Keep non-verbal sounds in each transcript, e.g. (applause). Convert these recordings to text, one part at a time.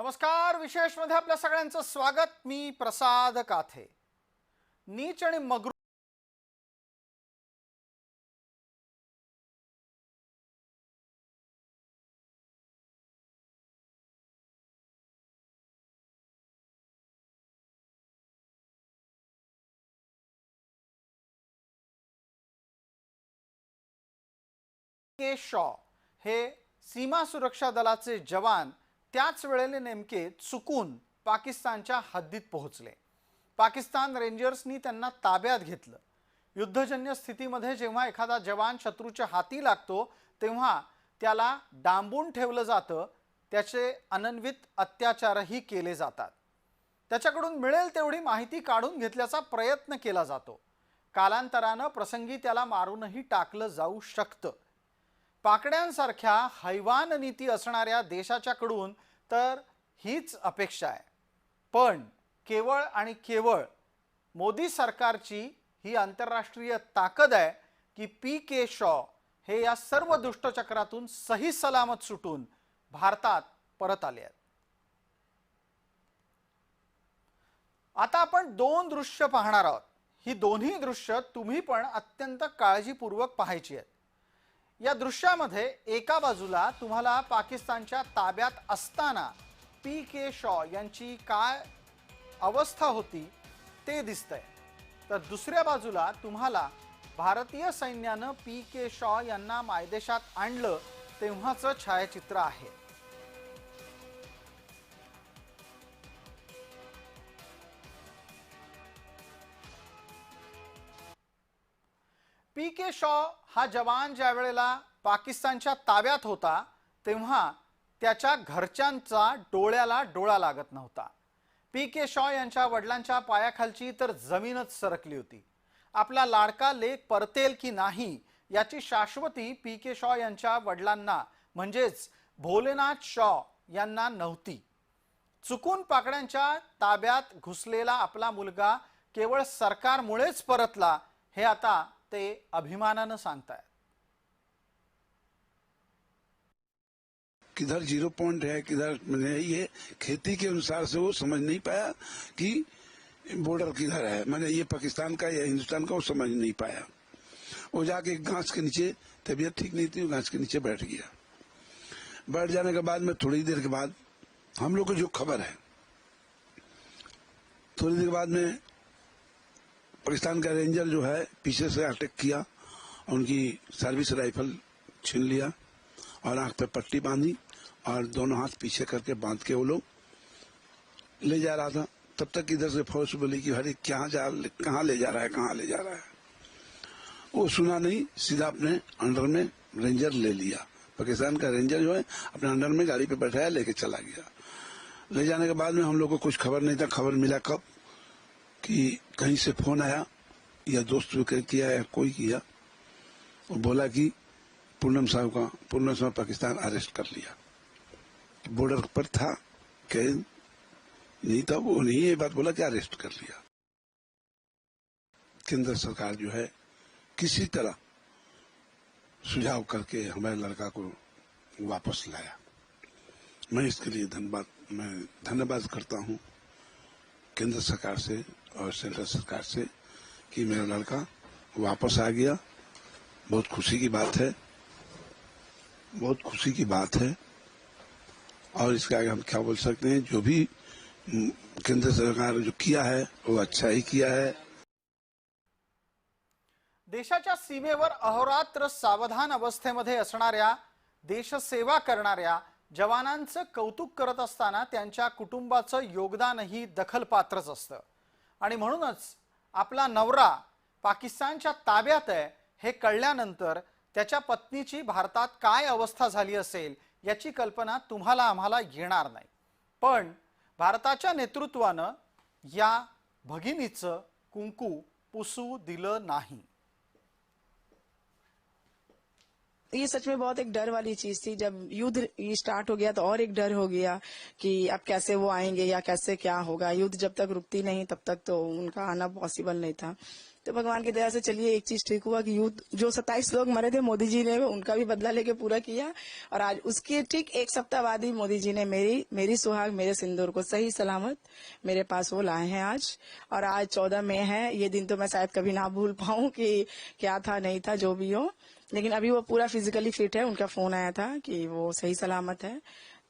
नमस्कार विशेषमध्ये आपल्या सगळ्यांचं स्वागत. मी प्रसाद काथे. नीच आणि मगरू के शॉ हे सीमा सुरक्षा दलाचे जवान त्याच वेळेने नेमके चुकून पाकिस्तानच्या हद्दीत पोहोचले. पाकिस्तान रेंजर्सनी त्यांना ताब्यात घेतलं. युद्धजन्य स्थितीमध्ये जेव्हा एखादा जवान शत्रूच्या हाती लागतो तेव्हा त्याला डांबून ठेवलं जातं. त्याचे अनन्वित अत्याचारही केले जातात. त्याच्याकडून मिळेल तेवढी माहिती काढून घेतल्याचा प्रयत्न केला जातो. कालांतरानं प्रसंगी त्याला मारूनही टाकलं जाऊ शकतं. पाकड्यांसारख्या हैवान नीती असणाऱ्या देशाच्याकडून तर हीच अपेक्षा आहे. पण केवळ आणि केवळ मोदी सरकारची ही आंतरराष्ट्रीय ताकद आहे की पी के शॉ हे या सर्व दुष्टचक्रातून सही सलामत सुटून भारतात परत आले आहेत. आता आपण दोन दृश्य पाहणार आहोत. ही दोन्ही दृश्य तुम्ही पण अत्यंत काळजीपूर्वक पाहायची आहेत. या दृश्यामध्ये एका बाजूला तुम्हाला पाकिस्तानच्या ताब्यात असताना पी के शॉ यांची काय अवस्था होती ते दिसतंय. तर दुसऱ्या बाजूला तुम्हाला भारतीय सैन्यानं पी के शॉ यांना मायदेशात आणलं तेव्हाचं छायाचित्र आहे. पी के शॉ हा जवान ज्या वेळेला पाकिस्तानच्या ताब्यात होता तेव्हा त्याच्या घरच्यांचा डोळ्याला डोळा लागत नव्हता. पी के शॉ यांच्या वडिलांच्या पायाखालची तर जमीनच सरकली होती. आपला लाडका लेख परतेल की नाही याची शाश्वती पी के शॉ यांच्या वडिलांना म्हणजेच भोलेनाथ शॉ यांना नव्हती. चुकून पाकड्यांच्या ताब्यात घुसलेला आपला मुलगा केवळ सरकारमुळेच परतला हे आता ते अभिमानानं सांगतायत. किधर ज़ीरो पॉइंट है, किधर मैंने ये खेती के अनुसार से वो समझ नहीं पाया कि बॉर्डर किधर है। मैंने ये पाकिस्तान का, या हिंदुस्तान का वो समझ नहीं पाया। वो जाके घास के नीचे, तबीयत ठीक नहीं थी घास के नीचे बैठ गया। बैठ जाने के बाद में थोड़ी देर के बाद, हम लोग को जो खबर है, थोड़ी देर के बाद में पाकिस्तान का रेंजर जो है, पीछे से अटैक किया उनकी सर्विस राइफल छीन लिया और आँख पे पट्टी बांधी और दोनों हाथ पीछे करके बाँध के वो लोग ले जा रहा था। तब तक इधर से फौज बोली कि अरे क्या जा, कहाँ ले जा रहा है, कहाँ ले जा रहा है? वो सुना नहीं, सीधा अपने अंडर में रेंजर ले लिया। पाकिस्तान का रेंजर जो है, अपने अंडर में गाड़ी पे बैठाया, लेके चला गया। ले जाने के बाद में हम लोग को कुछ खबर नहीं था, खबर मिला कब? कि कहीं से फ़ोन आया या दोस्त किया या कोई किया और बोला कि पूनम साहब का, पूनम साहब पाकिस्तान अरेस्ट कर लिया। बॉर्डर पर था कि नहीं था वो नहीं, ये बात बोला कि अरेस्ट कर लिया। केंद्र सरकार जो है, किसी तरह सुझाव करके हमारे लड़का को वापस लाया। मैं इसके लिए धन्यवाद, मैं धन्यवाद करता हूँ केंद्र सरकार से। और सेंट्रल सरकार से कि मेरा लड़का वापस आ गया। बहुत खुशी की बात है। बहुत खुशी की बात है। और इसके आगे हम क्या बोल सकते हैं? जो भी केंद्र सरकार जो किया है वो अच्छा ही किया है। देशाच्या सीमेवर अहोरात्र सावधान अवस्थेमध्ये असणाऱ्या देशसेवा करणाऱ्या जवानांचं कौतुक करत असताना त्यांच्या कुटुंबाचं योगदानही दखलपात्रच असतं. आणि म्हणूनच आपला नवरा पाकिस्तानच्या ताब्यात आहे हे कळल्यानंतर त्याच्या पत्नीची भारतात काय अवस्था झाली असेल याची कल्पना तुम्हाला आम्हाला येणार नाही. पण भारताच्या नेतृत्वानं या भगिनीचं कुंकू पुसू दिलं नाही. ये सच में बहुत एक डर वाली चीज़ थी। जब युद्ध स्टार्ट हो गया तो और एक डर हो गया कि अब कैसे वो आएँगे या कैसे क्या होगा। युद्ध जब तक रुकती नहीं, तब तक तो उनका आना पॉसिबल नहीं था। तो भगवान की दया से चलिए, एक चीज़ ठीक हुआ कि युद्ध, जो 27 लोग मरे थे मोदी जी ने, उनका भी बदला लेके पूरा किया। और आज उसके ठीक एक सप्ताह बाद ही मोदी जी ने मेरी मेरी सुहाग, मेरे सिंदूर को सही सलामत मेरे पास वो लाए हैं आज। और आज चौदह मई है, ये दिन तो मैं शायद कभी ना भूल पाऊँ कि क्या था, नहीं था, जो भी हो। लेकिन अभी वो पूरा फिजिकली फिट है, उनका फ़ोन आया था कि वो सही सलामत है।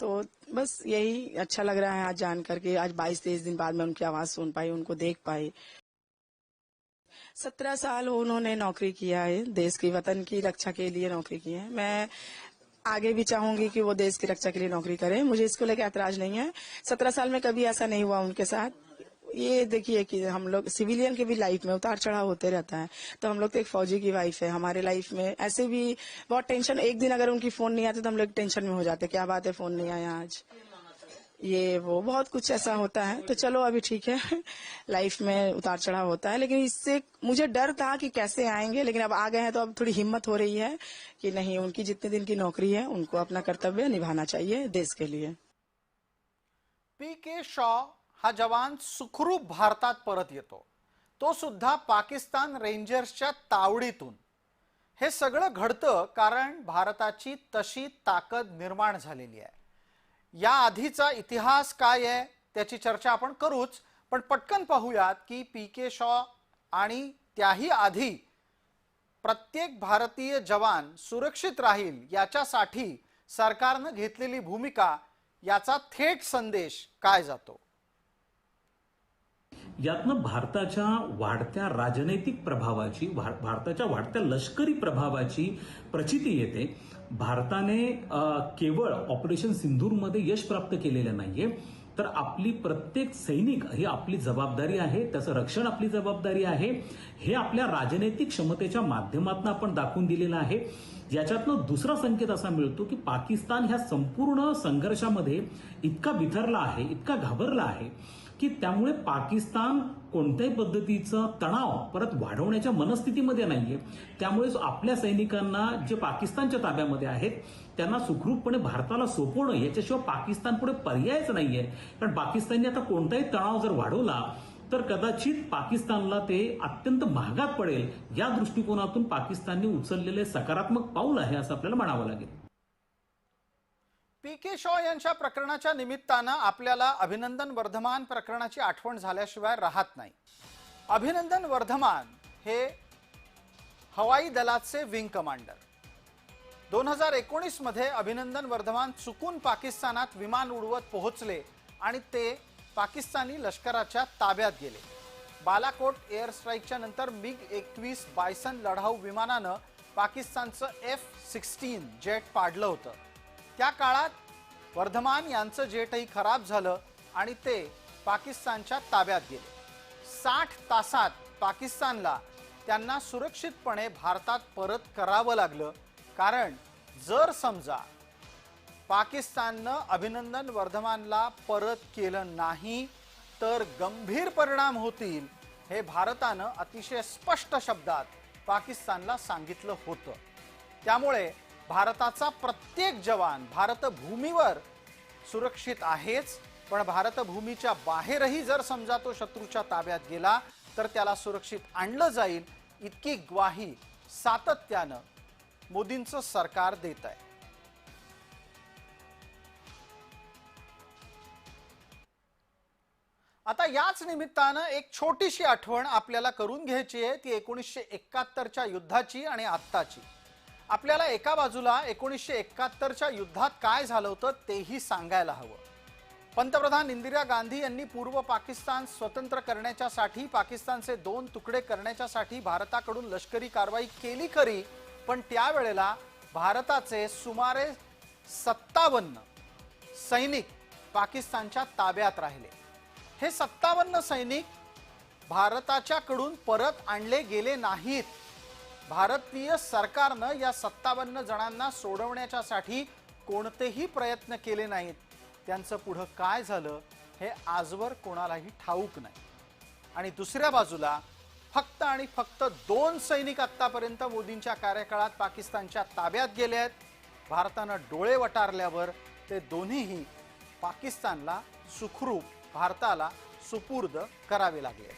तो बस यही अच्छा लग रहा है आज जान करके आज बाईस तेईस दिन बाद मैं उनकी आवाज़ सुन पाई, उनको देख पाई। सत्रह साल उन्होंने नौकरी किया है, देश की वतन की रक्षा के लिए नौकरी की है। मैं आगे भी चाहूँगी कि वो देश की रक्षा के लिए नौकरी करें। मुझे इसको लेकर ऐतराज नहीं है। सत्रह साल में कभी ऐसा नहीं हुआ उनके साथ। ये देखिए कि हम लोग सिविलियन के भी लाइफ में उतार चढ़ाव होते रहता है। तो हम लोग तो एक फौजी की वाइफ है। हमारे लाइफ में ऐसे भी बहुत टेंशन एक दिन अगर उनकी फ़ोन नहीं आते तो हम लोग टेंशन में हो जाते क्या बात है फ़ोन नहीं आया आज? ये वो, बहुत कुछ ऐसा होता है। तो चलो, अभी ठीक है। (laughs) लाइफ में उतार चढ़ाव होता है। लेकिन इससे मुझे डर था कि कैसे आएँगे, लेकिन अब आ गए हैं तो अब थोड़ी हिम्मत हो रही है कि नहीं, उनकी जितने दिन की नौकरी है, उनको अपना कर्तव्य निभाना चाहिए देश के लिए। पी के शॉ हा जवान सुखरूप भारतात परत येतो. तो सुद्धा पाकिस्तान रेंजर्सच्या तावडीतून. हे सगळं घडतं कारण भारताची तशी ताकद निर्माण झालेली आहे. या आधीचा इतिहास काय आहे त्याची चर्चा आपण करूच पण पटकन पाहूयात की पी के शॉ आणि त्याही आधी प्रत्येक भारतीय जवान सुरक्षित राहील याच्यासाठी सरकारनं घेतलेली भूमिका याचा थेट संदेश काय जातो? यातनं भारताच्या वाढत्या राजनैतिक प्रभावाची भारताच्या वाढत्या लष्करी प्रभावाची प्रचिती येते. भारताने केवळ ऑपरेशन सिंधूरमध्ये यश प्राप्त केलेलं नाहीये तर आपली प्रत्येक सैनिक ही आपली जबाबदारी आहे त्याचं रक्षण आपली जबाबदारी आहे हे आपल्या राजनैतिक क्षमतेच्या माध्यमातून आपण दाखवून दिलेलं आहे. याच्यातनं दुसरा संकेत असा मिळतो की पाकिस्तान ह्या संपूर्ण संघर्षामध्ये इतका बिथरला आहे इतका घाबरला आहे. की त्यामुळे पाकिस्तान कोणत्याही पद्धतीचा तणाव परत वाढवण्याच्या मनस्थितीमध्ये नाहीये. त्यामुळे आपल्या सैनिकांना जे पाकिस्तानच्या ताब्यामध्ये आहेत त्यांना सुखरूपपणे भारताला सोपवणं याच्याशिवाय पाकिस्तान पुढे पर्यायच नाहीये. कारण पाकिस्तानने आता कोणताही तणाव जर वाढवला तर कदाचित पाकिस्तानला ते अत्यंत महागात पडेल. या दृष्टिकोनातून पाकिस्तानने उचललेले सकारात्मक पाऊल आहे असं आपल्याला म्हणावं लागेल. पी के शॉ यांच्या प्रकरणाच्या निमित्तानं आपल्याला अभिनंदन वर्धमान प्रकरणाची आठवण झाल्याशिवाय राहत नाही. अभिनंदन वर्धमान हे हवाई दलाचे विंग कमांडर. दोन हजार एकोणीसमध्ये अभिनंदन वर्धमान चुकून पाकिस्तानात विमान उडवत पोहोचले आणि ते पाकिस्तानी लष्कराच्या ताब्यात गेले. बालाकोट एअर स्ट्राईकच्या नंतर मिग एकवीस बायसन लढाऊ विमानानं पाकिस्तानचं एफ सिक्स्टीन जेट पाडलं होतं. त्या काळात वर्धमान यांचं जेटही खराब झालं आणि ते पाकिस्तानच्या ताब्यात गेले. साठ तासात पाकिस्तानला त्यांना सुरक्षितपणे भारतात परत करावं लागलं. कारण जर समजा पाकिस्ताननं अभिनंदन वर्धमानला परत केलं नाही तर गंभीर परिणाम होतील हे भारतानं अतिशय स्पष्ट शब्दात पाकिस्तानला सांगितलं होतं. त्यामुळे भारताचा प्रत्येक जवान भारतभूमीवर सुरक्षित आहेच पण भारतभूमीच्या बाहेरही जर समजा तो शत्रूच्या ताब्यात गेला तर त्याला सुरक्षित आणलं जाईल इतकी ग्वाही सातत्यानं मोदींचं सरकार देत आहे. आता याच निमित्तानं एक छोटीशी आठवण आपल्याला करून घ्यायची आहे ती एकोणीसशे एकाहत्तरच्या युद्धाची आणि आत्ताची. आपल्याला एका बाजूला एकोणीसशे एकाहत्तरच्या युद्धात काय झालं होतं तेही सांगायला हवं. पंतप्रधान इंदिरा गांधी यांनी पूर्व पाकिस्तान स्वतंत्र करण्याच्यासाठी पाकिस्तानचे दोन तुकडे करण्याच्यासाठी भारताकडून लष्करी कारवाई केली खरी पण त्यावेळेला भारताचे सुमारे सत्तावन्न सैनिक पाकिस्तानच्या ताब्यात राहिले. हे सत्तावन्न सैनिक भारताच्याकडून परत आणले गेले नाहीत. भारतीय सरकारनं या सत्तावन्न जणांना सोडवण्याच्यासाठी कोणतेही प्रयत्न केले नाहीत. त्यांचं पुढं काय झालं हे आजवर कोणालाही ठाऊक नाही. आणि दुसऱ्या बाजूला फक्त आणि फक्त दोन सैनिक आत्तापर्यंत मोदींच्या कार्यकाळात पाकिस्तानच्या ताब्यात गेले आहेत. भारतानं डोळे वटारल्यावर ते दोन्हीही पाकिस्तानला सुखरूप भारताला सुपूर्द करावे लागले